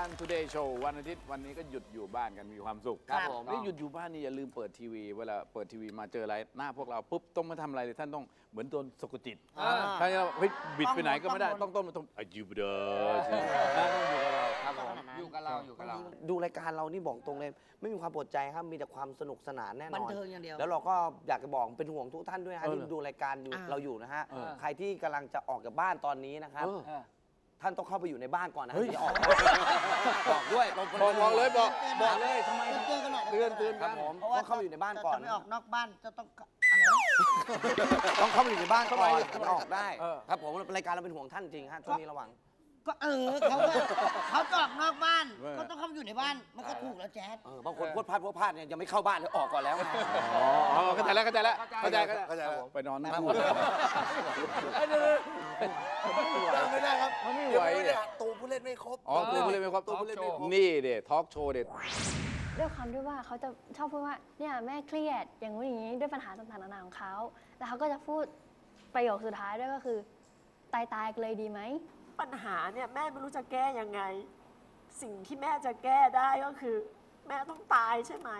การ Today Show วันอาทิตย์วันนี้ก็หยุดอยู่บ้านกันมีความสุขครับผมนี่หยุดอยู่บ้านนี่อย่าลืมเปิดทีวี เวลาเปิดทีวีมาเจออะไรหน้าพวกเราปุ๊บต้องมาทำอะไรเลยท่านต้องเหมือนโดนสะกดจิตอ่าถ้าเราเฮ้ยบิดไปไหนก็ไม่ได้ต้ต้อองงต้นมาต้องอายุบเดอร์สิต้องอยู่กับเราครับผมอยู่กับเราอยู่กับเราดูรายการเรานี่บอกตรงเลย ไม่มีความปวดใจครับมีแต่ความสนุกสนานแน่นอนบันเทิงอย่างเดียวแล้วเราก็อยากจะบอกเป็นห่วงทุกท่านด้วยฮะเออที่ดูรายการอยู่อ่าเราอยู่นะฮะเออใครที่กำลังจะออกจากบ้านตอนนี้นะครับเออ ท่านต้องเข้าไปอยู่ในบ้านก่อนนะเฮ้ยถึงจะออกได้บอกด้วยเราบอกบอกเลยบอกเตือนบอกเลยทำไมเตือนกันหน่อยเตือนเตือนคกัรับนผมเพราะว่าต้องเข้าไปอยู่ในบ้านก่อน จะไม่ออกนอกบ้านจะต้องอะไรนะต้องเข้าไปอยู่ในบ้านก่อนทำไมถึงจะออกได้ เออ ครับผมรายการเราเป็นห่วงท่านจริงฮะช่วงนี้ระวัง ก็เออเขาก็เขาจะออกนอกบ้านเออก็ต้องเข้ามาอยู่ในบ้าน มันก็ถูกแล้วแจ๊ด เออบางคนพวดพลาดพวดพลาดเนี่ยยังไม่เข้าบ้านเลยออกก่อนแล้วไง อ๋ออ๋อเข้าใจแล้วเข้าใจแล้วเข้าใจเข้าใจเข้าใจครับผม ไปนอนนั่งครับพูผดมไม่ได้ครับมันไม่เดี๋ยวไหวไม่เนี่ได้ยตูผู้เล่นไม่ครบ อ๋อตัวผู้เล่นไม่ครบตัวผู้เล่นไม่ครบนี่เด็ทอล์กโชว์เด็ด้วยความที่ว่าเขาจะชอบพูดว่าเนี่ยแม่เครียดอย่างนู้นอย่างนี้ด้วยปัญหาต่างๆนานาของเขาแล้วเขาก็จะพูดประโยคสุดท้ายด้วยก็คือ ตายตายๆกันเลยดีไหม ปัญหาเนี่ยแม่ไม่รู้จะแก้ยังไง สิ่งที่แม่จะแก้ได้ก็คือ แม่ต้องตายใช่ไหม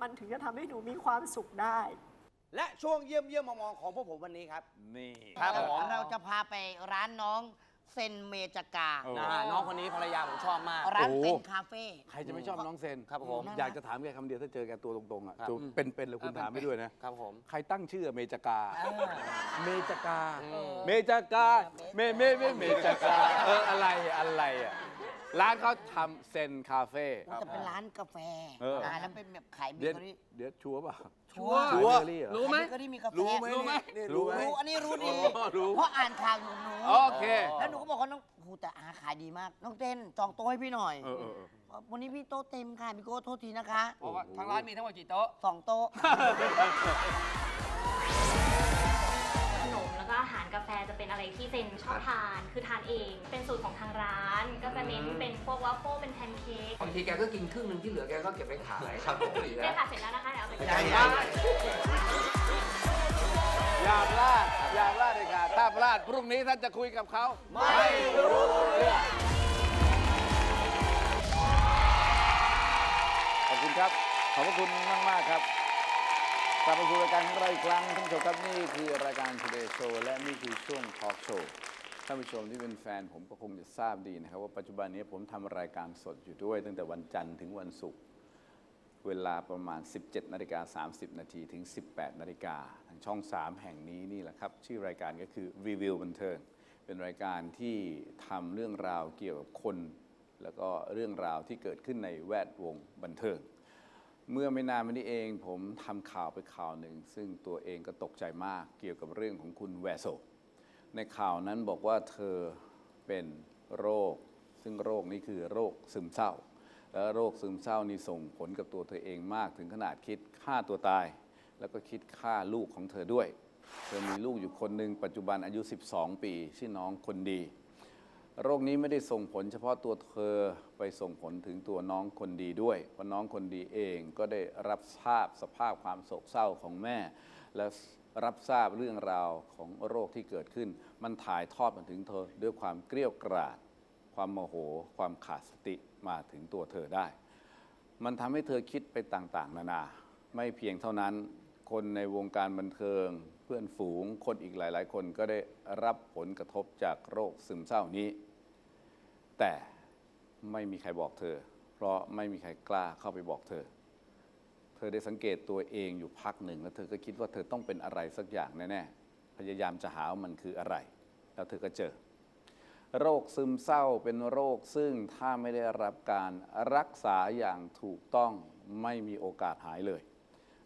มันถึงจะทำให้หนูมีความสุขได้ และช่วงเยี่ยมเยี่ยมมองๆของพวกผมวันนี้ครับ นี่ ครับผม เราจะพาไปร้านน้อง เซนเมจากาเอออ่าน้องคนนี้ภรรยาผมชอบมาก ร้านโอ้เซนคาเฟ่ ใครจะไม่ชอบน้องเซนครับผม อยากจะถามแกคำเดียวถ้าเจอแกตัวตรงๆอะครับตัวเป็นๆเลยคุณถามไม่ด้วยนะ ครับผม ใครตั้งชื่อเมจากา เมจากาอืมเมจากา เมเมเมเมจากา เอออะไรอะไรอะ ร้านเขาทำเซนคาเฟ่จะเป็นร้านกาแฟเอออ่าแล้วเป็นแบบขายเบเดี๋ยวเกอรี่เดี๋ยวชัวร์ป่ะ ชัวร์ชัวร์เบเกอรี่เหรอรู้ไหมเบเกอรี่มีกาแฟรู้ไหมเนี่ยนี่รู้ไหม รู้อันนี้รู้ดี อ๋อรู้ เพราะอ่านข่าวอยู่หนูโอเค แล้วหนูก็บอกว่าน้องโอ้โหแต่อาขายดีมาก น้องเต้นจองโต๊ะให้พี่หน่อย เออเออเออ วันนี้พี่โต๊ะเต็มค่ะพี่โก้โทษทีนะคะเพราะว่าทางร้านมีทั้งหมดกี่โต๊ะ สองโต๊ะขนมแล้ วก็อาหารกาแฟจะเป็นอะไรที่เซนชอบทาน คือทานเอง เป็นสูตรของทางร้าน ก็จะเน้นเป็นพวกวาฟเฟิลเป็นแพนเค้กบางทีแกก็กินครึ่งหนึ่งที่เหลือแกก็เก็บไปขายครับปกติเนี่แล้ยวค่ะเสร็จแล้วนะคะเดี๋ยวเอาไปใช่ขายใช่อย่าพลาดอย่าพลาดเลยค่ะถ้าพลาดพรุ่งนี้ท่านจะคุยกับเขา ไม่รู้เรื่องขอบคุณครับ ขอบพระคุณมากมากๆครับ กลับมาสู่รายการของเราอีกครั้งท่านผู้ชมครับนี่คือรายการ Today Show และนี่คือช่วง Talk Show ท่านผู้ชมที่เป็นแฟนผมก็คงจะทราบดีนะครับ ว่าปัจจุบันนี้ผมทำรายการสดอยู่ด้วย ตั้งแต่วันจันทร์ถึงวันศุกร์เวลาประมาณ 17นาฬิกา30 นาทีถึง 18นาฬิกาทางช่อง 3 แห่งนี้นี่แหละครับ ชื่อรายการก็คือรีวิวบันเทิงเป็นรายการที่ทำเรื่องราวเกี่ยวกับคน แล้วก็เรื่องราวที่เกิดขึ้นในแวดวงบันเทิง เมื่อไม่นานมานี้เองผมทำข่าวไปข่าวหนึ่ง ซึ่งตัวเองก็ตกใจมากเกี่ยวกับเรื่องของคุณแวโซในข่าวนั้นบอกว่าเธอเป็นโรค ซึ่งโรคนี้คือโรคซึมเศร้า และโรคซึมเศร้านี่ส่งผลกับตัวเธอเองมากถึงขนาดคิดฆ่าตัวตาย แล้วก็คิดฆ่าลูกของเธอด้วย เธอมีลูกอยู่คนหนึ่งปัจจุบันอายุ 12 ปี ชื่อน้องคนดี โรคนี้ไม่ได้ส่งผลเฉพาะตัวเธอไปส่งผลถึงตัวน้องคนดีด้วย เพราะน้องคนดีเองก็ได้รับทราบสภาพความโศกเศร้าของแม่ และรับทราบเรื่องราวของโรคที่เกิดขึ้น มันถ่ายทอดมาถึงเธอด้วยความเกลี้ยวกราด ความโมโห ความขาดสติมาถึงตัวเธอได้ มันทำให้เธอคิดไปต่างๆ นานา ไม่เพียงเท่านั้นคนในวงการบันเทิง เพื่อนฝูงคนอีกหลาย ๆ คนก็ได้รับผลกระทบจากโรคซึมเศร้านี้ แต่ไม่มีใครบอกเธอ เพราะไม่มีใครกล้าเข้าไปบอกเธอ เธอได้สังเกตตัวเองอยู่พักหนึ่ง แล้วเธอก็คิดว่าเธอต้องเป็นอะไรสักอย่างแน่ๆพยายามจะหาว่ามันคืออะไร แล้วเธอก็เจอ โรคซึมเศร้าเป็นโรคซึ่งถ้าไม่ได้รับการรักษาอย่างถูกต้องไม่มีโอกาสหายเลย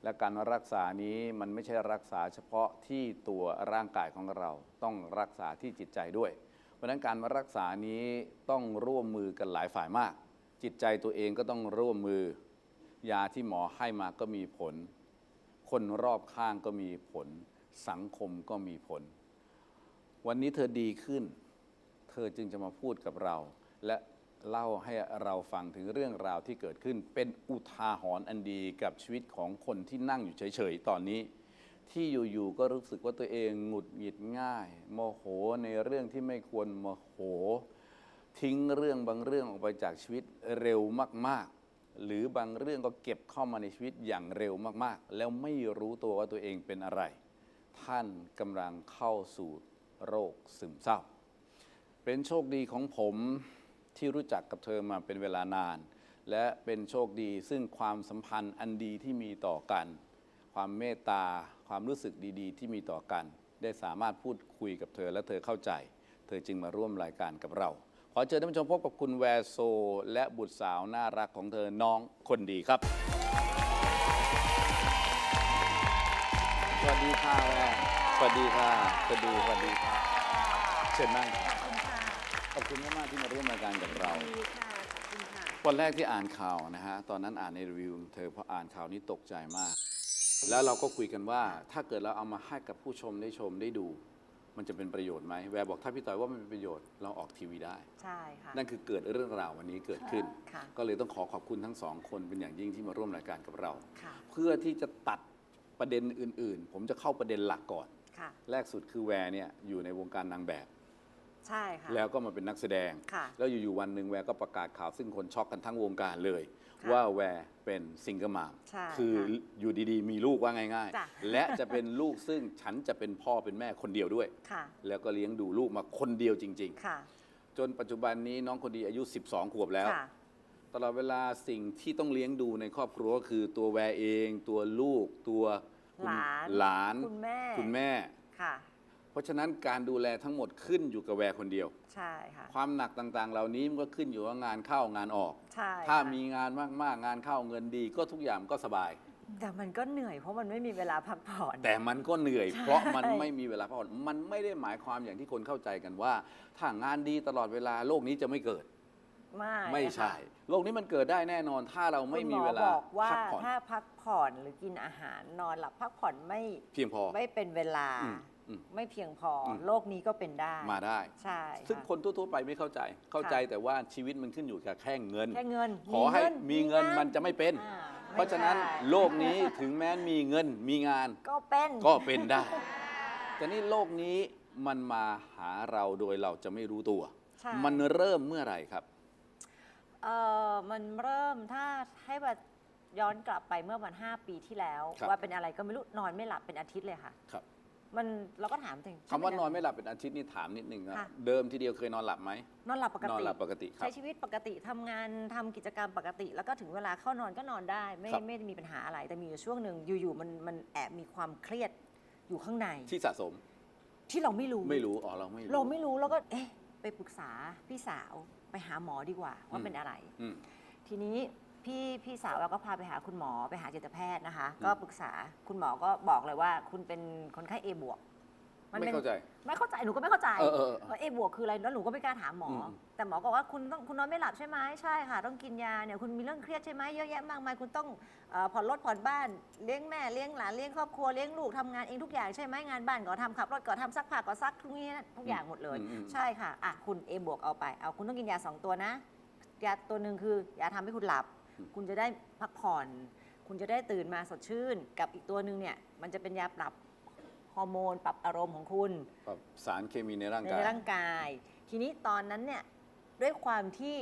และการรักษานี้มันไม่ใช่รักษาเฉพาะที่ตัวร่างกายของเรา ต้องรักษาที่จิตใจด้วย เพราะฉะนั้นการมารักษานี้ต้องร่วมมือกันหลายฝ่ายมาก จิตใจตัวเองก็ต้องร่วมมือ ยาที่หมอให้มาก็มีผล คนรอบข้างก็มีผล สังคมก็มีผล วันนี้เธอดีขึ้น เธอจึงจะมาพูดกับเรา และเล่าให้เราฟังถึงเรื่องราวที่เกิดขึ้น เป็นอุทาหรณ์อันดีกับชีวิตของคนที่นั่งอยู่เฉยๆ ตอนนี้ ที่อยู่ๆก็รู้สึกว่าตัวเองหงุดหงิดง่าย โมโหในเรื่องที่ไม่ควรโมโห ทิ้งเรื่องบางเรื่องออกไปจากชีวิตเร็วมากๆ หรือบางเรื่องก็เก็บเข้ามาในชีวิตอย่างเร็วมากๆ แล้วไม่รู้ตัวว่าตัวเองเป็นอะไร ท่านกำลังเข้าสู่โรคซึมเศร้า เป็นโชคดีของผมที่รู้จักกับเธอมาเป็นเวลานาน และเป็นโชคดีซึ่งความสัมพันธ์อันดีที่มีต่อกัน ความเมตตา ความรู้สึกดีๆ ที่มีต่อกัน ได้สามารถพูดคุยกับเธอและเธอเข้าใจ เธอจึงมาร่วมรายการกับเรา ขอเชิญท่านผู้ชมพบกับคุณแวร์โซ และบุตรสาวน่ารักของเธอน้องคนดีครับ สวัสดีค่ะแวร์สวัสดีค่ะสวัสดีสวัสดีค่ะเชิญนั่งครับขอบคุณมากๆที่มาร่วมรายการกับเราวันแรกที่อ่านข่าวนะฮะ ตอนนั้นอ่านในรีวิว เธอพออ่านข่าวนี้ตกใจมาก แล้วเราก็คุยกันว่า ถ้าเกิดเราเอามาให้กับผู้ชมได้ชมได้ดู มันจะเป็นประโยชน์ไหมแวร์บอกถ้าพี่ต่อยว่ามันเป็นประโยชน์เราออกทีวีได้ ใช่ค่ะ นั่นคือเกิดเรื่องราววันนี้เกิดขึ้น ค่ะ ก็เลยต้องขอขอบคุณทั้งสองคนเป็นอย่างยิ่งที่มาร่วมรายการกับเรา ค่ะ เพื่อที่จะตัดประเด็นอื่น ๆ ผมจะเข้าประเด็นหลักก่อน ค่ะ แรกสุดคือแวร์เนี่ยอยู่ในวงการนางแบบ ใช่ค่ะ แล้วก็มาเป็นนักแสดง ค่ะ แล้วอยู่ๆวันหนึ่งแวร์ก็ประกาศข่าวซึ่งคนช็อกกันทั้งวงการเลยค่ะ ว่าแวร์เป็นซิงเกิลมามใช่คือค่ะอยู่ดีๆ มีลูกว่าง่ายจ้ะ ๆ และจะเป็นลูกซึ่งฉันจะเป็นพ่อเป็นแม่คนเดียวด้วย ค่ะ แล้วก็เลี้ยงดูลูกมาคนเดียวจริง ค่ะ ๆ จนปัจจุบันนี้น้องคนดีอายุ 12 ขวบแล้ว ค่ะ ตลอดเวลาสิ่งที่ต้องเลี้ยงดูในครอบครัวก็คือตัวแวร์เอง ตัวลูก ตัวคุณหลาน หลาน คุณแม่ คุณแม่ ค่ะ เพราะฉะนั้นการดูแลทั้งหมดขึ้นอยู่กับแวร์คนเดียว ใช่ค่ะ ความหนักต่างๆ เหล่านี้มันก็ขึ้นอยู่ว่างานเข้างานออก ใช่ถ้าค่ะมีงานมากๆ งานเข้าเงินดีก็ทุกอย่างก็สบาย แต่มันก็เหนื่อยเพราะมันไม่มีเวลาพักผ่อน แต่มันก็เหนื่อยใช่เพราะมันไม่มีเวลาพักผ่อนมันไม่ได้หมายความอย่างที่คนเข้าใจกันว่า ถ้างานดีตลอดเวลาโลกนี้จะไม่เกิด ไม่ไม่ใช่ค่ะโลกนี้มันเกิดได้แน่นอน ถ้าเราไม่มีคุณหเวลาบอกว่าพักผ่อนถ้าพักผ่อนหรือกินอาหารนอนหลับพักผ่อนไม่เพียงพอ ไม่เป็นเวลา อืมอืม ไม่เพียงพออมโลกนี้ก็เป็นได้มาได้ ใช่ซึ่งค่ะ คนทั่วๆไปไม่เข้าใจ เข้าใจแต่ว่าชีวิตมันขึ้นอยู่กับแค่เงิน แค่เงินขอให้เงินมีเงินมีงานมันจะไม่เป็น อ่าเพราะฉะนั้นไม่ใช่โลกนี้ถึงแม้มีเงินมีงานก็เป็น ก็เป็นได้ แต่นี่โลกนี้มันมาหาเราโดยเราจะไม่รู้ตัว ใช่ มันเริ่มเมื่อไหร่ครับ เออมันเริ่มถ้าให้แบบย้อนกลับไปเมื่อวันห้าปีที่แล้ว ครับ ว่าเป็นอะไรก็ไม่รู้ นอนไม่หลับเป็นอาทิตย์เลยค่ะ ครับ มันเราก็ถามถึงคำว่านอนไม่หลับเป็นอาทิตย์นี่ถามนิดนึงครับค่ะ เดิมทีเดียวเคยนอนหลับไหม นอนหลับปกนอนติหลับปกติครับ ใช้ชีวิตปกติทำงานทำกิจกรรมปกติ แล้วก็ถึงเวลาเข้านอนก็นอนได้ ไม่ครับ ไม่ได้มีปัญหาอะไร แต่มีอยู่ช่วงหนึ่งอยู่ๆมันมันแอบมีความเครียดอยู่ข้างในที่สะสมที่เราไม่รู้ ไม่รู้อ๋อเราไม่รู้ เราไม่รู้แล้วก็เอ๊ะไปปรึกษาพี่สาวไปหาหมอดีกว่าว่าอืม เป็นอะไร อืม ทีนี้ พี่พี่สาวเราก็พาไปหาคุณหมอไปหาจิตแพทย์นะคะอืมก็ปรึกษาคุณหมอก็บอกเลยว่า คุณเป็นคนไข้ A บวกไม่ป็นเข้าใจไม่เข้าใจหนูก็ไม่เข้าใจเออเออเออว่า A บวกคืออะไรแล้วหนูก็ไม่กล้าถามหมออม แต่หมอบอกว่าคุณต้องคุณนอนไม่หลับใช่ไหมใช่ค่ะ ต้องกินยาเนี่ยคุณมีเรื่องเครียดใช่ไหมเยอะแยะมากมายคุณต้องเอ่อผ่อนรถผ่อนบ้านเลี้ยงแม่เลี้ยงหลานเลี้ยงครอบครัวเลี้ยงลูกทำงานเองทุกอย่างใช่ไหมงานบ้านก็ทำขับรถก็ทำซักผ้าก็ซักทุกนี้ทุกอย่างหมดเลย อืมอืม ใช่ค่ะอะคุณ A บวกเอาไปเอาคุณต้องกินยา2ตัวนะ ยาตัวหนึ่งคือยาทำให้คุณหลับ คุณจะได้พักผ่อน คุณจะได้ตื่นมาสดชื่น กับอีกตัวหนึ่งเนี่ย มันจะเป็นยาปรับฮอร์โมน ปรับอารมณ์ของคุณ ปรับสารเคมีในร่างในกายร่างกาย ทีนี้ตอนนั้นเนี่ยด้วยความที่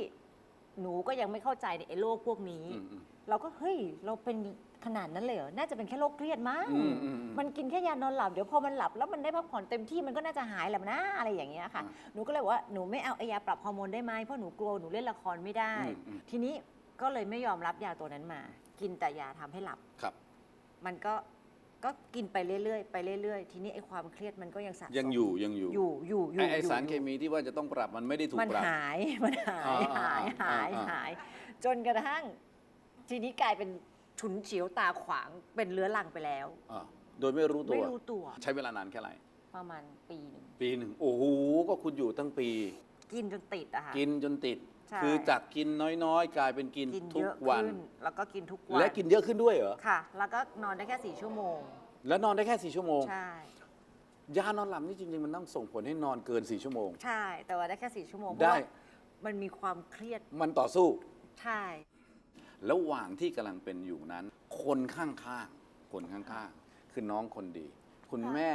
หนูก็ยังไม่เข้าใจในไอ้โรคพวกนี้ อืมอืม เราก็เฮ้ยเราเป็นขนาดนั้นเลยเหรอ น่าจะเป็นแค่โรคเครียดมั้ง อืมอืมอืมมันกินแค่ยานอนหลับ เดี๋ยวพอมันหลับแล้วมันได้พักผ่อนเต็มที่มันก็น่าจะหายแหละนะอะไรอย่างเงี้ยค่ะ อ่าหนูก็เลยบอกว่าหนูไม่เอาไอ้ยาปรับฮอร์โมนได้ไหมเพราะหนูกลัวหนูเล่นละครไม่ได้ อืมอืม ทีนี้ ก็เลยไม่ยอมรับยาตัวนั้นมา กินแต่ยาทำให้หลับ ครับ มันก็ก็กินไปเรื่อยๆไปเรื่อยๆ ทีนี้ไอ้ความเครียดมันก็ยังสะสมยังอยู่ยังอยู่อยู่อยู่อยู่ไอ้ไออยู่สารเคมีที่ว่าจะต้องปรับมันไม่ได้ถูกมันปรับ หาย มันหายอ่าหายอ่าหายอ่า หาย จนกระทั่ง ทีนี้กลายเป็นฉุนเฉียวตาขวางเป็นเรื้อรังไปแล้ว อ่าโดยไม่รู้ตัว ไม่รู้ตัวใช้เวลานานแค่ไหนประมาณปีหนึ่งปีหนึ่งโอ้โหก็คุณอยู่ตั้งปี กินจนติดอะค่ะกินจนติด ใช่ คือจากกินน้อยๆ กลายเป็นกินกินทุเยกอะวันขึ้นแล้วก็กินทุกวันและกินเยอะขึ้นด้วยเหรอ ค่ะ แล้วก็นอนได้แค่สี่ชั่วโมง แล้วนอนได้แค่สี่ชั่วโมง ใช่ ยานอนหลับนี่จริงๆ มันต้องส่งผลให้นอนเกินสี่ชั่วโมง ใช่ แต่ว่าได้แค่สี่ชั่วโมงเพได้ ราะว่ามันมีความเครียดมันต่อสู้ ใช่ ระหว่างที่กำลังเป็นอยู่นั้น คนข้างๆ คนข้างๆ คือน้องคนดี คุณแม่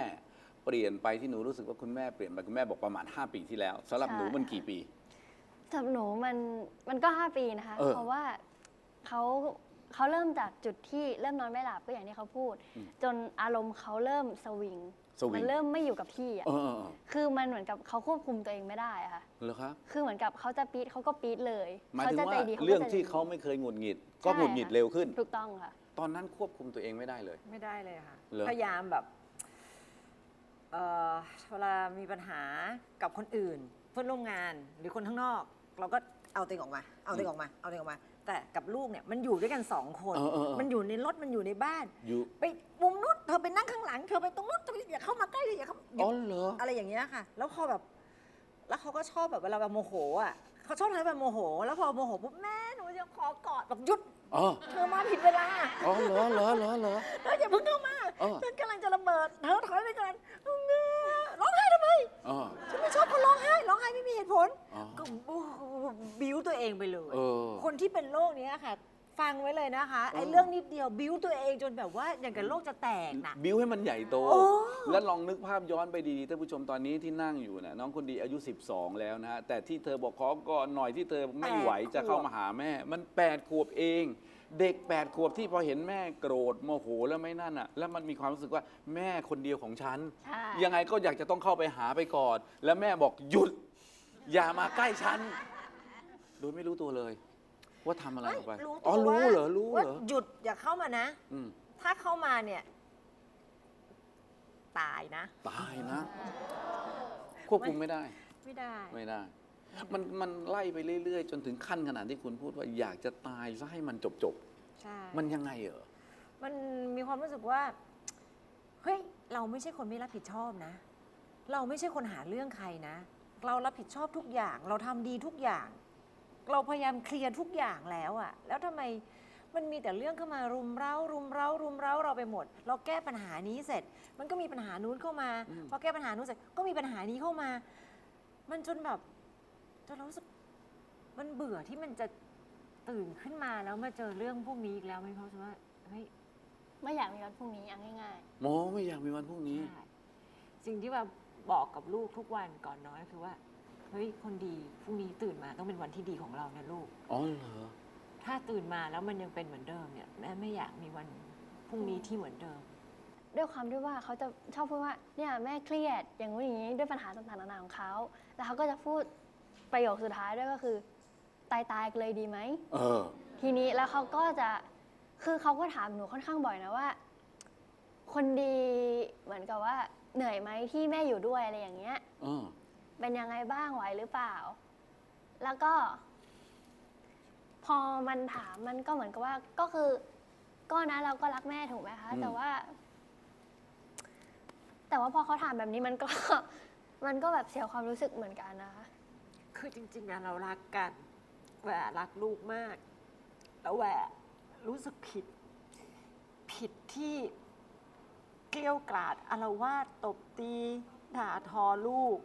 เปลี่ยนไปที่หนูรู้สึกว่าคุณแม่เปลี่ยนไปคุณแม่บอกประมาณ 5 ปีที่แล้วสำหรับหนูมันกี่ปี สำหรับหนูมันมันก็ 5 ปีนะคะ เออเพราะว่าเขาเขาเริ่มจากจุดที่เริ่มนอนไม่หลับก็อย่างที่เขาพูดอืมจนอารมณ์เขาเริ่มสวิงสวิง มันเริ่มไม่อยู่กับที่อะเออเออเออคือมันเหมือนกับเขาควบคุมตัวเองไม่ได้อะค่ะเหรอครับคือเหมือนกับเขาจะปี๊ดเขาก็ปี๊ดเลยหมายเขาถึงจะว่าใจดีเขาก็เรื่องจะที่ใจดีเขาไม่เคยหงุดหงิด ก็ใช่หงุดหงิดค่ะเร็วขึ้น ถูกต้องค่ะ ตอนนั้นควบคุมตัวเองไม่ได้เลย ไม่ได้เลยค่ะ เหรอ พยายามแบบเอ่อเวลามีปัญหากับคนอื่น เพื่อนร่วมงานหรือคนข้างนอก เราก็เอาตัวเองออกมา เอาตัวเองออกมา เอาตัวเองออกมา แต่กับลูกเนี่ยมันอยู่ด้วยกันสองคน เออเออเออ มันอยู่ในรถมันอยู่ในบ้าน อยู่ไปมุมนู้นเธอไปนั่งข้างหลัง เธอไปตรงนู้นเธออย่าเข้ามาใกล้เลยอย่าเข้าหยุอ๋อดเหรอ อะไรอย่างเงี้ยค่ะ แล้วพอแบบ แล้วเขาก็ชอบแบบเวลาแบบโมโหอะเขาชอบทำให้แบบโมโห แล้วพอโมโหปุ๊บแม่หนูจะขอกอดแบบหยุดอ๋อ เธอมาผิดเวลาอ๋อเหรอเหรอเหรอเหรอ เธออย่าเพิ่งเข้ามาเออ ฉันกำลังจะระเบิดเธอถอยไปก่อนแม่ร้องไห้ทำไม อ๋อฉันไม่ชอบคนร้องไห้ร้องไห้ไม่มีเหตุผล อ๋อก็บิ้วตัวเองไปเลย เออ คนที่เป็นโรคเนี้ยค่ะ ฟังไว้เลยนะคะไอ้เออเรื่องนิดเดียวบิ้วตัวเองจนแบบว่าอย่างกับโลกจะแตกนะ บิวให้มันใหญ่โตโอ้แล้วลองนึกภาพย้อนไปดีๆท่านผู้ชมตอนนี้ที่นั่งอยู่นะน้องคนดีอายุ 12 แล้วนะฮะแต่ที่เธอบอกขอก่อนหน่อยที่เธอไม่ไหวจะเข้ามาหาแม่ มัน 8 ขวบเอง เด็ก 8 ขวบที่พอเห็นแม่โกรธโมโหแล้วไม่นั่นอะ แล้วมันมีความรู้สึกว่าแม่คนเดียวของฉันใช่ยังไงก็อยากจะต้องเข้าไปหาไปก่อนแล้วแม่บอกหยุด อย่ามาใกล้ฉัน โดยไม่รู้ตัวเลย ว่าทำอะไรออกไป รู้อ๋อตัวรู้ว่าเหรอรู้ว่าเหรอหยุดอย่าเข้ามานะ อืม ถ้าเข้ามาเนี่ย ตายนะ ตายนะ ควบคุมไม่ได้ ไม่ได้ ไม่ได้ มันมันไล่ไปเรื่อย ๆ จนถึงขั้นขนาดที่คุณพูดว่าอยากจะตายซะให้มันจบจบใช่ ๆมันยังไงเหรอ มันมีความรู้สึกว่า เฮ้ย เราไม่ใช่คนไม่รับผิดชอบนะ เราไม่ใช่คนหาเรื่องใครนะ เรารับผิดชอบทุกอย่าง เราทำดีทุกอย่าง เราพยายามเคลียร์ทุกอย่างแล้วอะแล้วทำไมมันมีแต่เรื่องเข้ามารุมเร้า รุมเร้า รุมเร้าเราไปหมด เราแก้ปัญหานี้เสร็จ มันก็มีปัญหานู้นเข้ามา อืม พอแก้ปัญหานู้นเสร็จก็มีปัญหานี้เข้ามา มันจนแบบจนเรารู้สึกมันเบื่อที่มันจะตื่นขึ้นมาแล้วมาเจอเรื่องพวกนี้อีกแล้วไม่เพราะว่าเฮ้ย ไม่อยากมีวันพรุ่งนี้เอาง่ายโมไม่อยากมีวันพรุ่งนี้ ใช่สิ่งที่ว่าบอกกับลูกทุกวันก่อนนอนก็คือว่า เฮ้ยคนดีพรุ่งนี้ตื่นมาต้องเป็นวันที่ดีของเรานะลูก อ๋อเหรอ ถ้าตื่นมาแล้วมันยังเป็นเหมือนเดิมเนี่ยแม่ไม่อยากมีวันพรุ่งนี้ที่เหมือนเดิมๆด้วยความที่ว่าเขาจะชอบพูดว่าเนี่ยแม่เครียดอย่างนู้นอย่างนี้ด้วยปัญหาต่างๆนานาของเขาแล้วเขาก็จะพูดประโยคสุดท้ายด้วยก็คือ ตายตายๆกันเลยดีไหม เออ ทีนี้แล้วเขาก็จะคือเขาก็ถามหนูค่อนข้างบ่อยนะว่า คนดีเหมือนกับว่าเหนื่อยไหมที่แม่อยู่ด้วยอะไรอย่างเงี้ย เออ เป็นยังไงบ้างไหวหรือเปล่า แล้วก็ พอมันถามมันก็เหมือนกับว่า ก็คือ ก็นะเราก็รักแม่ถูกไหมคะ อืม แต่ว่า แต่ว่าพอเขาถามแบบนี้มันก็ มันก็แบบเสียความรู้สึกเหมือนกันนะคะ คือจริงๆอะเรารักกันแหวรักลูกมาก แล้วแหวรู้สึกผิด ผิดที่เกลี้ยวกล่อดอารวาสตบตี ด่าทอลูก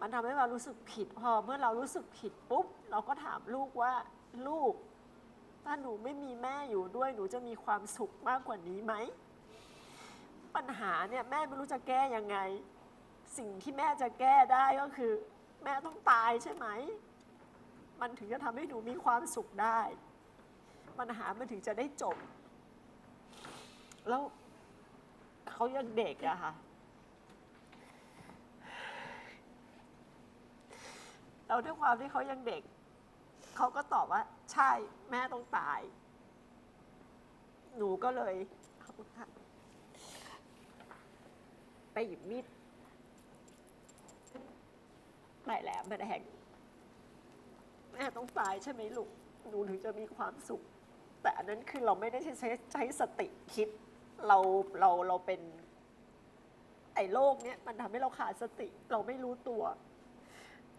มันทำให้เรารู้สึกผิดพอเมื่อเรารู้สึกผิดปุ๊บ เราก็ถามลูกว่าลูก ถ้าหนูไม่มีแม่อยู่ด้วยหนูจะมีความสุขมากกว่านี้ไหม ปัญหาเนี่ยแม่ไม่รู้จะแก้ยังไง สิ่งที่แม่จะแก้ได้ก็คือ แม่ต้องตายใช่ไหม มันถึงจะทำให้หนูมีความสุขได้ ปัญหามันถึงจะได้จบ แล้วเขายังเด็กอะค่ะ เราด้วยความที่เขายังเด็ก เขาก็ตอบว่า ใช่แม่ต้องตาย หนูก็เลยไปหยิบมีดปลายแหลมมาแทงแม่ต้องตายใช่ไหมลูกหนูถึงจะมีความสุข แต่อันนั้นคือเราไม่ได้ใช้ใช้ใช้สติคิด เราเราเราเป็น ไอ้โรคเนี้ยมันทำให้เราขาดสติ เราไม่รู้ตัว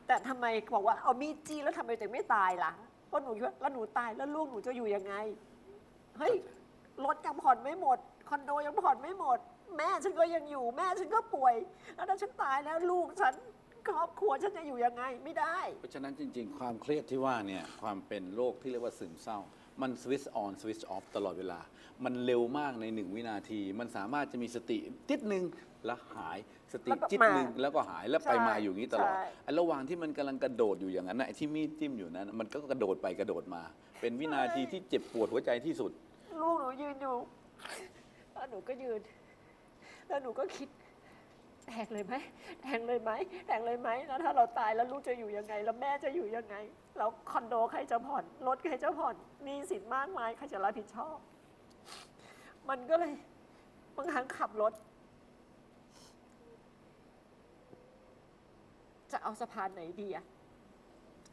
แต่ทำไมบอกว่าเอามีดจี้แล้วทำไมถึงไม่ตายล่ะเพราะหนูคิดว่าแล้วหนูตายแล้วลูกหนูจะอยู่ยังไง เฮ้ยรถยังผ่อนไม่หมด คอนโดยังผ่อนไม่หมด แม่ฉันก็ยังอยู่ แม่ฉันก็ป่วย แล้วถ้าฉันตายแล้วลูกฉันครอบครัวฉันจะอยู่ยังไงไม่ได้ เพราะฉะนั้นจริง ๆ ความเครียดที่ว่าเนี่ยความเป็นโรคที่เรียกว่าซึมเศร้า มันสวิตช์ออนสวิตช์ออฟตลอดเวลา มันเร็วมากในหนึ่งวินาที มันสามารถจะมีสติติดหนึ่งแล้วหายสติแล้วก็จิตหนึ่งมาแล้วก็หายแล้วไปใช่มาอยู่อย่างนี้ตลอดใช่ ไอ้ระหว่างที่มันกำลังกระโดดอยู่อย่างนั้นนะไอ้ที่มีดจิ้มอยู่นั้นมันก็กระโดดไปกระโดดมา เป็นวินาทีที่เจ็บปวดหัวใจที่สุด ลูกหนูยืนอยู่ แล้วหนูก็ยืน แล้วหนูก็คิดแทงเลยไหมแทงเลยไหมแทงเลยไหมแล้วถ้าเราตายแล้วลูกจะอยู่ยังไง แล้วแม่จะอยู่ยังไง แล้วคอนโดใครจะผ่อน รถใครจะผ่อนหนี้สินมากมายใครจะรับผิดชอบ มันก็เลยบางครั้งขับรถ จะเอาสะพานไหนดีอะ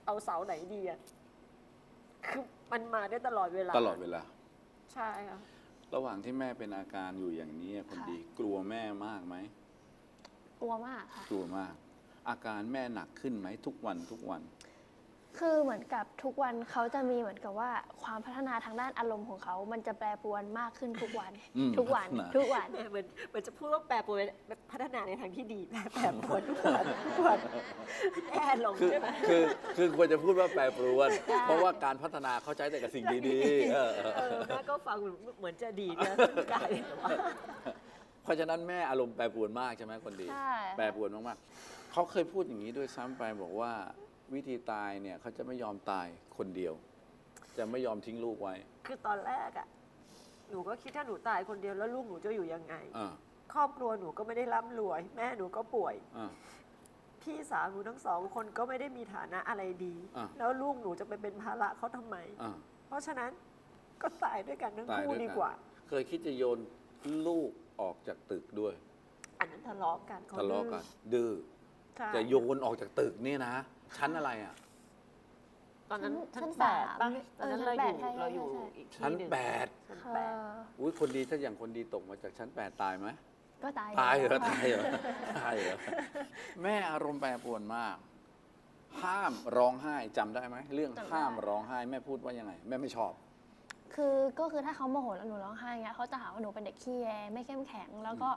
เอาเสาไหนดีอะคือมันมาได้ตลอดเวลาตลอดเวลา ใช่ค่ะ ระหว่างที่แม่เป็นอาการอยู่อย่างนี้คนดีกลัวแม่มากไหมกลัวมากค่ะ กลัวมาก อาการแม่หนักขึ้นไหมทุกวันทุกวัน คือเหมือนกับทุกวันเขาจะมีเหมือนกับว่าความพัฒนาทางด้านอารมณ์ของเขา มันจะแปรปรวนมากขึ้นทุกวัน อืมทุกวันพัฒนา ทุกวัน เหมือนเหมือนจะพูดว่าแปรปรวนแบบพัฒนาในทางที่ดีแปรแปรปรวนทุกวันทุกวันแย่ลงคือใช่ไหมคือคือควรจะพูดว่าแปรปรวน เพราะว่าการพัฒนาเขาใช้แต่กับสิ่งดีๆเออเออเอเอออแม่ก็ฟังเหมือนจะดีนะกลายเป็นว่า เพราะฉะนั้นแม่อารมณ์แปรปรวนมากใช่ไหมคนดี ใช่ แปรปรวนมากๆเขาเคยพูดอย่างนี้ด้วยซ้ำไปบอกว่า วิธีตายเนี่ยเขาจะไม่ยอมตายคนเดียว จะไม่ยอมทิ้งลูกไว้คือตอนแรกอะหนูก็คิดถ้าหนูตายคนเดียวแล้วลูกหนูจะอยู่ยังไง อ่าครอบครัวหนูก็ไม่ได้ร่ำรวย แม่หนูก็ป่วย อ่า พี่สาวหนูทั้งสองคนก็ไม่ได้มีฐานะอะไรดี อะ แล้วลูกหนูจะไปเป็นภาระเขาทำไม อ่าเพราะฉะนั้นก็ตายด้วยกันทั้งตายคู่ด้วยดีกันกว่าเคยคิดจะโยนลูกออกจากตึกด้วย อันนั้นทะเลาะกันเขาทะเลาะดื้อกันดื้อ ใช่ จะโยนออกจากตึกนี่นะ ชั้นอะไรอะ ตอนนั้นชั้ชั้นนแปดสามป่ะตอนนั้นเออเราชั้นอยู่แปดใช่เราอยู่ใช่ อีกที่ชั้นหนึ่งแปดชั้นเอแปดออุ้ยคนดีถ้าอย่างคนดีตกมาจากชั้นแปดตายไหม ก็ตายตายเหรอแล้วตายเหรอตายเหรอแม่อารมณ์แปรปรวนมาก ห้ามร้องไห้จำได้ไหมเรื่องห้ามร้องไห้แม่พูดว่ายังไง แม่ไม่ชอบ คือก็คือถ้าเขาโมโหแล้วหนูร้องไห้เงี้ยเขาจะหาว่าหนูเป็นเด็กขี้แยไม่เข้มแข็ง แล้วก็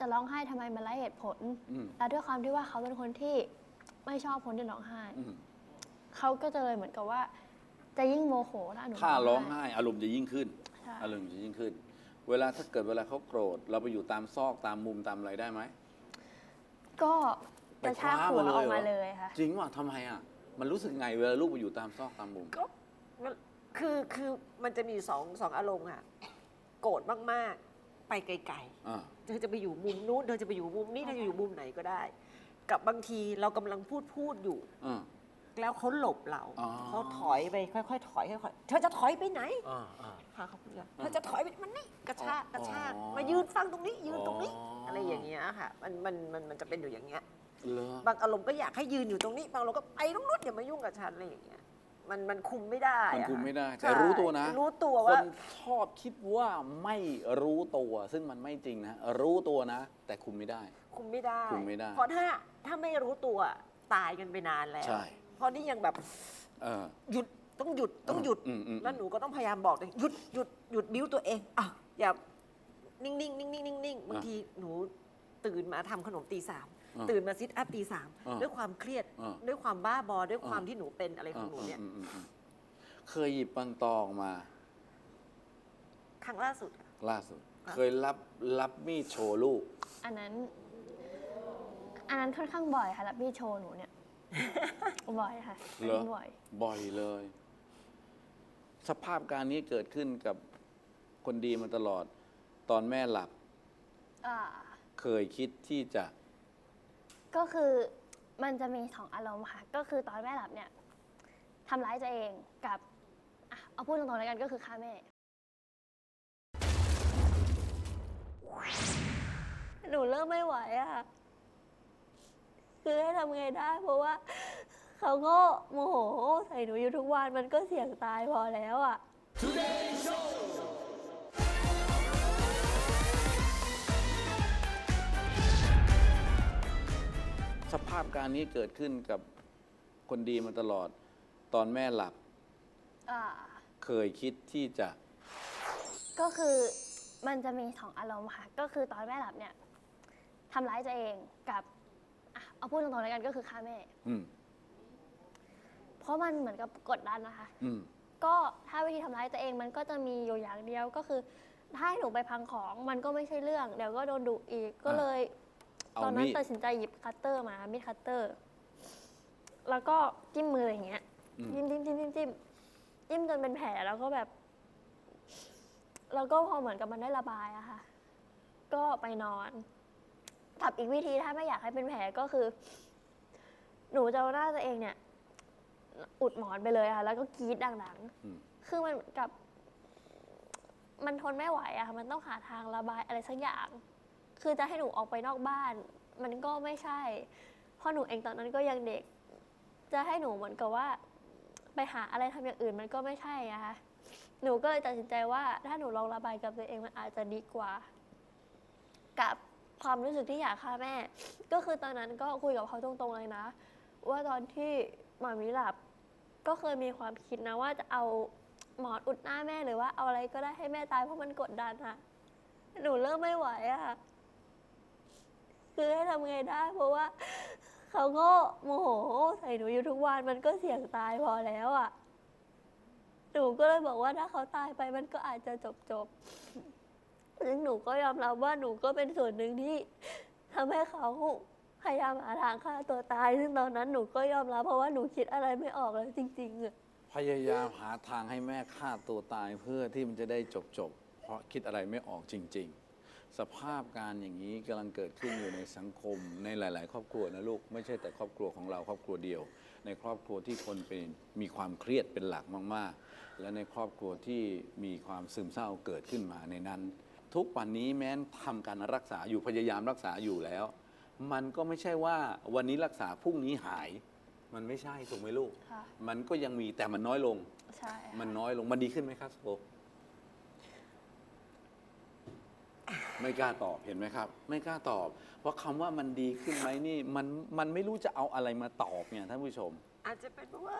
จะร้องไห้ทำไมมันไร้เหตุผล อืม แล้วด้วยความที่ว่าเขาเป็นคนที่ไม่ชอบคนที่ร้องไห้ อืมเขาก็จะเลยเหมือนกับว่า จะยิ่งโมโหถ้าหนูถ้าร้องไห้ อารมณ์จะยิ่งขึ้น ใช่อารมณ์จะยิ่งขึ้น เวลาถ้าเกิดเวลาเขาโกรธ เราไปอยู่ตามซอกตามมุมตามอะไรได้ไหม ก็ไปกระคชากว้าหัวมาเลยออกมาเหรอเลยค่ะ จริงว่าทำไมอะ มันรู้สึกไงเวลาลูกไปอยู่ตามซอกตามมุม ก็มันคือคือมันจะมีสองสองอารมณ์ค่ะโกรธมากๆ ไปไกลอ่าๆ เธอจะไปอยู่มุมนู้นเธอจะไปอยู่มุมนี้เธอจะอยู่มุมไหนก็ได้ กับบางทีเรากำลังพูดพูดอยู่ อ่า แล้วเขาหลบเราอ๋อ เขาถอยไปค่อยๆถอยค่อยๆเธอจะถอยไปไหนอ่าอ่า ค่ะเขาพูดอย่างเธอจะถอยไปมันนี่กระชากกระชากอ๋อ มายืนฟังตรงนี้ยืนตรงนี้อ๋อออะไรอย่างเงี้ยค่ะมันมันมันมันจะเป็นอยู่อย่างเงี้ย เหรอบางอารมณ์ก็อยากให้ยืนอยู่ตรงนี้ บางอารมณ์ก็ไปตรงนู้นอย่ามายุ่งกับฉันอะไรอย่างเงี้ย มันมันคุมไม่ได้มันอะคุมไม่ได้ใช่แต่รู้ตัวนะรู้ตัวคว่านชอบคิดว่าไม่รู้ตัว ซึ่งมันไม่จริงนะ รู้ตัวนะ แต่คุมไม่ได้ คุมไม่ได้ คุมไม่ได้เพราะถ้าถ้าไม่รู้ตัวตายกันไปนานแล้ว ใช่ เพราะนี่ยังแบบเออ หยุดต้องหยุดต้องหยุด อืมอืมแล้วหนูก็ต้องพยายามบอกตัวเองหยุดหยุดหยุดบิ้วตัวเองอะอย่านิ่งๆนิ่งๆนิ่งๆนิ่งๆบางทีหนูตื่นมาทำขนมตีสามอะ ตื่นมาซิทอัพตีสามอะด้วยความเครียดอะด้วยความบ้าบอด้วยความอะที่หนูเป็นอะไรของหนูเนี่ยอืมอืมอืมเคยหยิบปังตอออกมา ครั้งล่าสุด ล่าสุดอะ เคยรับรับมีดโชว์ลูก อันนั้น อันนั้นค่อนข้างบ่อยค่ะรับพี่โชว์หนูเนี่ย บ่อยค่ะเหรอ บ่อย บ่อยเลย สภาพการนี้เกิดขึ้นกับคนดีมาตลอด ตอนแม่หลับ อ่า เคยคิดที่จะ ก็คือมันจะมีสองอารมณ์ค่ะ ก็คือตอนแม่หลับเนี่ยทำร้ายตัวเองกับอะเอาพูดตรงๆแล้วกันก็คือฆ่าแม่ หนูเริ่มไม่ไหวอะค่ะคือให้ทำไงได้ เพราะว่า เขาก็โมโหใส่หนูอยู่ทุกวันมันก็เสี่ยงตายพอแล้วอะสภ พการนี้เกิดขึ้นกับคนดีมาตลอด ตอนแม่หลับ อ่า เคยคิดที่จะ ก็คือมันจะมีสองอารมณ์ค่ะ ก็คือตอนแม่หลับเนี่ยทำร้ายตัวเองกับอะเอาพูดตรงๆแล้วกันก็คือฆ่าแม่ อืม เพราะมันเหมือนกับกดดันนะคะ อืม ก็ถ้าวิธีทำร้ายตัวเองมันก็จะมีอยู่อย่างเดียวก็คือ ถ้าให้หนูไปพังของมันก็ไม่ใช่เรื่อง เดี๋ยวก็โดนดุอีกก็เลย เอาตอนนั้นมีดตัดสินใจหยิบคัตเตอร์มามีดคัตเตอร์ แล้วก็จิ้มมืออย่างเงี้ย อืม จิ้มจิ้มจิ้มจิ้มจิ้มจิ้มจนเป็นแผลแล้วก็แบบ แล้วก็พอเหมือนกับมันได้ระบายอะค่ะ ก็ไปนอนกับอีกวิธีถ้าไม่อยากให้เป็นแผลก็คือ หนูจะเอาหน้าตัวเองเนี่ย อุดหมอนไปเลยอะค่ะ แล้วก็กรีดดังอืม ๆ คือมันเหมือนกับ มันทนไม่ไหวอะค่ะ มันต้องหาทางระบายอะไรสักอย่าง คือจะให้หนูออกไปนอกบ้าน มันก็ไม่ใช่ เพราะหนูเองตอนนั้นก็ยังเด็ก จะให้หนูเหมือนกับว่า ไปหาอะไรทำอย่างอื่นมันก็ไม่ใช่อะคะหนูก็เลยตัดสินใจว่า ถ้าหนูลองระบายกับตัวเองมันอาจจะดีกว่า กับความรู้สึกที่อยากฆ่าแม่ ก็คือตอนนั้นก็คุยกับเขาตรงๆเลยนะ ว่าตอนที่หมามิหลับ ก็เคยมีความคิดนะว่าจะเอาหมอนอุดหน้าแม่หรือว่าเอาอะไรก็ได้ให้แม่ตายเพราะมันกดดันอะหนูเริ่มไม่ไหวอะ คือให้ทำไงได้ เพราะว่าเขาก็โมโหใส่หนูอยู่ทุกวันมันก็เสี่ยงตายพอแล้วอะหนูก็เลยบอกว่าถ้าเขาตายไปมันก็อาจจะจบจบซึ่งหนูก็ยอมรับว่าหนูก็เป็นส่วนหนึ่งที่ทำให้เขาพยายามหาทางฆ่าตัวตาย ซึ่งตอนนั้นหนูก็ยอมรับเพราะว่าหนูคิดอะไรไม่ออกแล้วจริงๆอะพยายามหาทางให้แม่ฆ่าตัวตายเพื่อที่มันจะได้จบจบเพราะคิดอะไรไม่ออกจริง ๆ สภาพการอย่างนี้กำลังเกิดขึ้นอยู่ในสังคมในหลาย ๆ ครอบครัวนะลูกไม่ใช่แต่ครอบครัวของเราครอบครัวเดียว ในครอบครัวที่คนเป็นมีความเครียดเป็นหลักมาก ๆ และในครอบครัวที่มีความซึมเศร้าเกิดขึ้นมาในนั้น ทุกวันนี้แม้นทำการรักษาอยู่พยายามรักษาอยู่แล้ว มันก็ไม่ใช่ว่าวันนี้รักษาพรุ่งนี้หาย มันไม่ใช่ถูกไหมลูก ค่ะ มันก็ยังมีแต่มันน้อยลง ใช่ค่ะมันน้อยลงมันดีขึ้นไหมครับโอ ไม่กล้าตอบเห็นไหมครับ ไม่กล้าตอบ เพราะคำว่ามันดีขึ้นไหมนี่มันมันไม่รู้จะเอาอะไรมาตอบเนี่ยท่านผู้ชม อาจจะเป็นเพราะว่า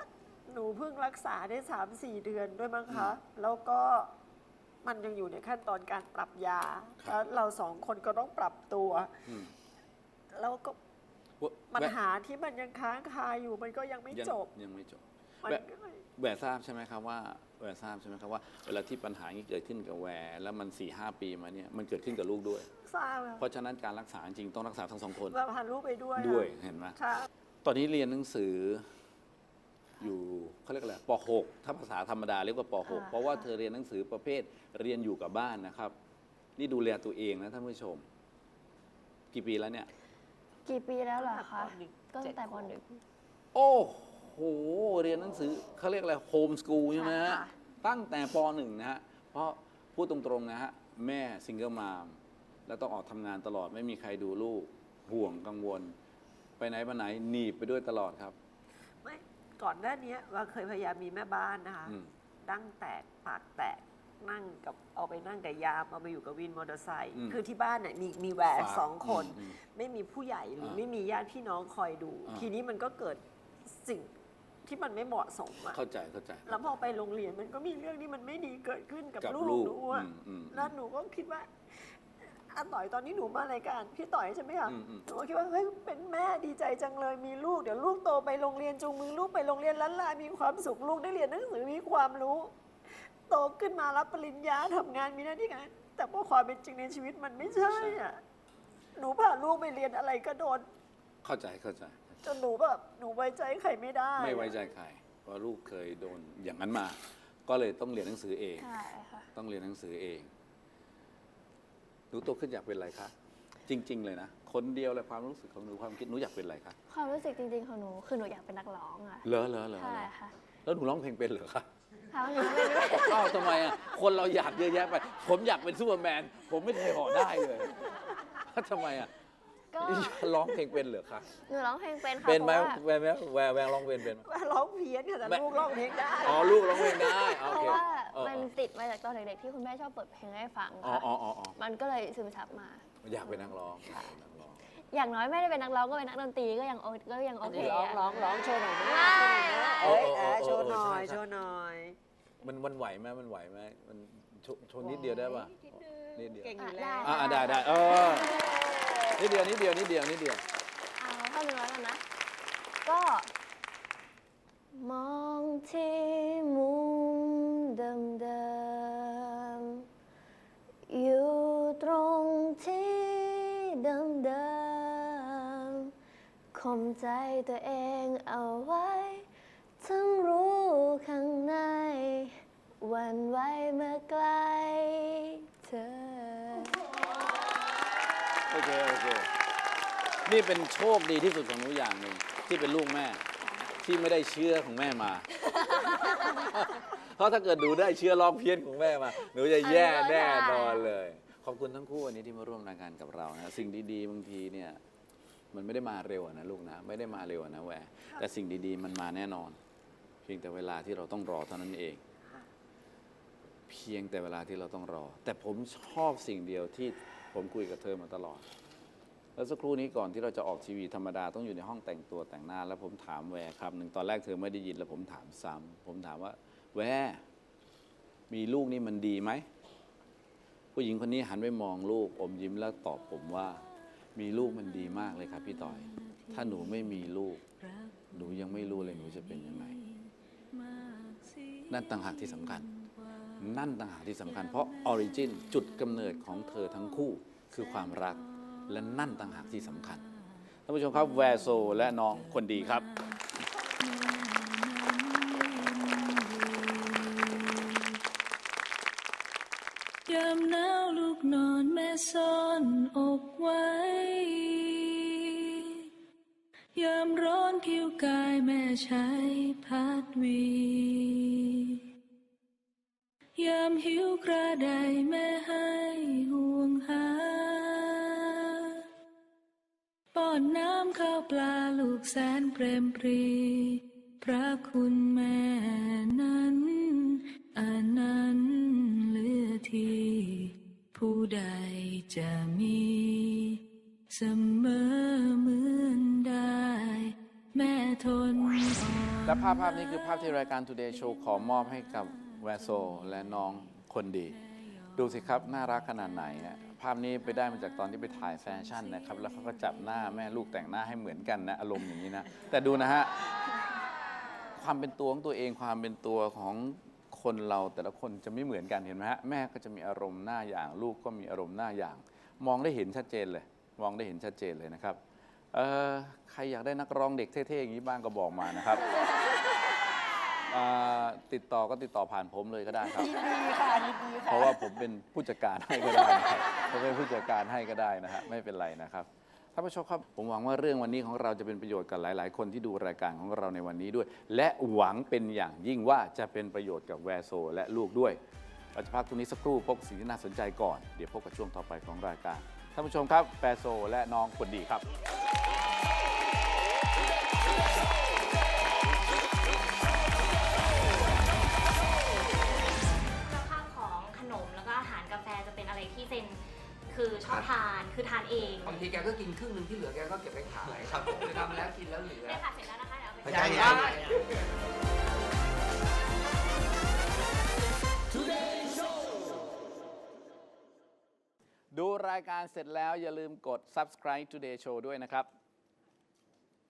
หนูเพิ่งรักษาได้สามสี่เดือนด้วยมั้งคะ แล้วก็มันยังอยู่ในขั้นตอนการปรับยา ครับ แล้วเราสองคนก็ต้องปรับตัว อืมแล้วก็วะปัญแวะหาที่มันยังค้างคาอยู่มันก็ยังไม่ยังจบ ยังไม่จบ มันแวะก็เลย แหวทราบใช่ไหมครับว่าแหวทราบใช่ไหมครับว่าเวลาที่ปัญหานี้เกิดขึ้นกับแหวแล้วมัน4ี่หปีมาเนี่ยมันเกิดขึ้นกับลูกด้วยทราบค่ะเพราะฉะนั้นการรักษาจริงต้องรักษาทั้งสองคนเราพาลูกไปด้วยด้วยค่ะเห็นไหมค่ะ ตอนนี้เรียนหนังสือ อยู่เขาเรียกอะไรป .6 ถ้าภาษาธรรมดาเรียกว่าป .6 เพราะว่าเธอเรียนหนังสือประเภทเรียนอยู่กับบ้านนะครับ นี่ดูแลตัวเองนะท่านผู้ชม กี่ปีแล้วเนี่ย กี่ปีแล้วเหรอคะปหนึ่ง ก็ตั้งแต่ปหนึ่งโอ้โห เรียนหนังสือเขาเรียกอะไรโฮมสกูลใช่ไหมฮะค่ะ ตั้งแต่ป .1 นะฮะเพราะพูดตรงๆนะฮะแม่ซิงเกิลมามแล้วต้องออกทำงานตลอดไม่มีใครดูลูกห่วงกังวล ไปไหนมาไหนหนีบไปด้วยตลอดครับ ไม่ก่อนหน้านี้ว่าเคยพยายามมีแม่บ้านนะคะ อืม ดั้งแตกปากแตกนั่งกับเอาไปนั่งกับยามเอาไปอยู่กับวินมอเตอร์ไซค์อืมคือที่บ้านเนี่ยมีมีแหวนฝากสองคน อืมไม่มีผู้ใหญ่หรืออ่าไม่มีญาติพี่น้องคอยดู อ่า ทีนี้มันก็เกิดสิ่ง ที่มันไม่เหมาะสมอะเข้าใจเข้าใจ แล้วพอไปโรงเรียนมันก็มีเรื่องที่มันไม่ดีเกิดขึ้นกับกับลูกลูกหนูอะอืมอืมแล้วหนูก็คิดว่าอาต่อยตอนนี้หนูมารายการพี่ต่อยใช่ไหมคะอืมอืม หนูก็คิดว่าเฮ้ยเป็นแม่ดีใจจังเลยมีลูกเดี๋ยวลูกโตไปโรงเรียนจูงมือลูกไปโรงเรียนล้านลามีความสุขลูกได้เรียนหนังสือมีความรู้ โตขึ้นมารับปริญญาทำงานมีหน้าที่การแต่พอความเป็นจริงในชีวิตมันไม่ใช่อะหนูพาลูกไปเรียนอะไรก็โดน เข้าใจเข้าใจ จนหนูแบบหนูไว้ใจใครไม่ได้ไม่ไว้ใจใครเพราะลูกเคยโดนอย่างนั้นมา ก็เลยต้องเรียนหนังสือเอง ใช่ค่ะ ต้องเรียนหนังสือเองหนูโตขึ้นอยากเป็นอะไรคะจริง ๆ เลยนะคนเดียวเลยความรู้สึกของหนูความคิดหนูอยากเป็นอะไรคะความรู้สึกจริงๆของหนูคือหนูอยากเป็นนักร้องอะเหรอเหรอเหรอใช่เหรอค่ะแล้วหนูร้องเพลงเป็นเหรอคะถามหนูไม่รู้อ้าวทำไมอะคนเราอยากเยอะแยะไป ผมอยากเป็นซูเปอร์แมน ผมไม่เคยเหอได้เลยทำไมอะ ก็ร้องเพลงเป็นเหรอคะหนูร้องเพลงเป็นค่ะเป็นไหมเพราะว่าแววแววแววแววร้องเป็นเป็นไหมว่าร้องเพี้ยนค่ะแต่แม่ ลูกร้องเพลงได้ อ๋อลูกร้องเพลงได้โอเพราะเคว่าเออมันติดมาจากตอนเด็กๆที่คุณแม่ชอบเปิดเพลงให้ฟังอ๋อค่ะอ๋ออ๋ออ๋อมันก็เลยซึมซับมา อยากเป็นนักร้องอยากเป็นนักร้อง อย่างน้อยไม่ได้เป็นนักร้องก็เป็นนักดนตรีก็ยังโอก็ยังโอเคร้องอะ ร้องร้องโชว์หน่อยนะไม่เอ้ยเอ้ยโอ้โชโอ้ว์หน่อยใช่ใช่โชว์หน่อย มันมันไหวไหมมันไหวไหมมันโชว์โชว์นิดเดียวได้ป่ะนิดเดียว เก่งออะยู่ได้แล้ว อ่าได้ได้เออ นิดเดียวนิดเดียวนิดเดียวนิดเดียวเอาเท่านึงแล้วกันนะ ก็ มองที่มุมเดิมๆอยู่ตรงที่เดิมๆข่มใจตัวเองเอาไว้ ทั้งรู้ข้างในหวันไหวเมื่อใกล้เธอ โอเคโอเค นี่เป็นโชคดีที่สุดของหนูอย่างหนึ่งที่เป็นลูกแม่ ที่ไม่ได้เชื้อของแม่มา เพราะถ้าเกิดหนูได้เชื้อร้องเพี้ยนของแม่มา หนูจะแย่แน่นอนเลย ขอบคุณทั้งคู่วันนี้ที่มาร่วมรายการกับเรานะสิ่งดีๆบางทีเนี่ย มันไม่ได้มาเร็วอะนะลูกนะ ไม่ได้มาเร็วอะนะแหวแต่สิ่งดีๆมันมาแน่นอน เพียงแต่เวลาที่เราต้องรอเท่านั้นเอง เพียงแต่เวลาที่เราต้องรอ แต่ผมชอบสิ่งเดียวที่ผมคุยกับเธอมาตลอด แล้วสักครู่นี้ก่อนที่เราจะออกทีวีธรรมดาต้องอยู่ในห้องแต่งตัวแต่งหน้า แล้วผมถามแวร์ครับหนึ่งตอนแรกเธอไม่ได้ยินแล้วผมถามซ้ำผมถามว่า แวร์มีลูกนี่มันดีไหมผู้หญิงคนนี้หันไปมองลูกอมยิ้มแล้วตอบผมว่า มีลูกมันดีมากเลยครับพี่ต่อย ถ้าหนูไม่มีลูก หนูยังไม่รู้เลยหนูจะเป็นยังไง นั่นต่างหากที่สำคัญ นั่นต่างหากที่สำคัญ เพราะออริจินจุดกำเนิดของเธอทั้งคู่คือความรัก และนั่นต่างหากที่สำคัญท่านผู้ชมครับแวร์โซและน้องคนดีครับยามหนาวลูกนอนแม่ซ่อนอกไว้ ยามร้อนผิวกายแม่ใช้พัดวี ยามหิวกระไดแม่ให้ห่วงหา ป้อนน้ำข้าวปลาลูกแสนเปรมปรี พระคุณแม่นั้นอันนั้นเลือที่ผู้ใดจะมี เสมอเหมือนได้ แม่ทนอ่อน และภาพภาพนี้คือภาพที่รายการ Today Show ขอมอบให้กับแวโซและน้องคนดี ดูสิครับ น่ารักขนาดไหนอะ ภาพนี้ไปได้มาจากตอนที่ไปถ่ายแฟชั่นนะครับ แล้วเขาก็จับหน้าแม่ลูกแต่งหน้าให้เหมือนกันนะ อารมณ์อย่างนี้นะ แต่ดูนะฮะ ความเป็นตัวของตัวเองความเป็นตัวของคนเราแต่ละคนจะไม่เหมือนกันเห็นไหมฮะ แม่ก็จะมีอารมณ์หน้าอย่าง ลูกก็มีอารมณ์หน้าอย่าง มองได้เห็นชัดเจนเลย มองได้เห็นชัดเจนเลยนะครับเออใครอยากได้นักร้องเด็กเท่ๆอย่างนี้บ้างก็บอกมานะครับ อ่าติดต่อก็ติดต่อผ่านผมเลยก็ได้ครับ ยินดีค่ะยินดีค่ะเพราะว่าผมเป็นผู้จัดการให้ก็ได้นะครับผมเป็นผู้จัดการให้ก็ได้นะฮะไม่เป็นไรนะครับท่านผู้ชมครับผมหวังว่าเรื่องวันนี้ของเราจะเป็นประโยชน์กับหลาย ๆ คนที่ดูรายการของเราในวันนี้ด้วย และหวังเป็นอย่างยิ่งว่าจะเป็นประโยชน์กับแวร์โซ และลูกด้วยเราจะพักตรงนี้สักครู่พบกับสิ่งที่น่าสนใจก่อนเดี๋ยวพบกับช่วงต่อไปของรายการท่านผู้ชมครับแวร์โซ และน้องคนดีครับ คือชอบทานคือทานเองบางทีแกก็กินครึ่งหนึ่งที่เหลือแกก็เก็บไปขายครับผมทำแล้วกินแล้วเหลือได้ค่ะเสร็จแล้วนะคะเดี๋ยวเอาไป ใช่ขายได้ดูรายการเสร็จแล้วอย่าลืมกด subscribe Today Show ด้วยนะครับ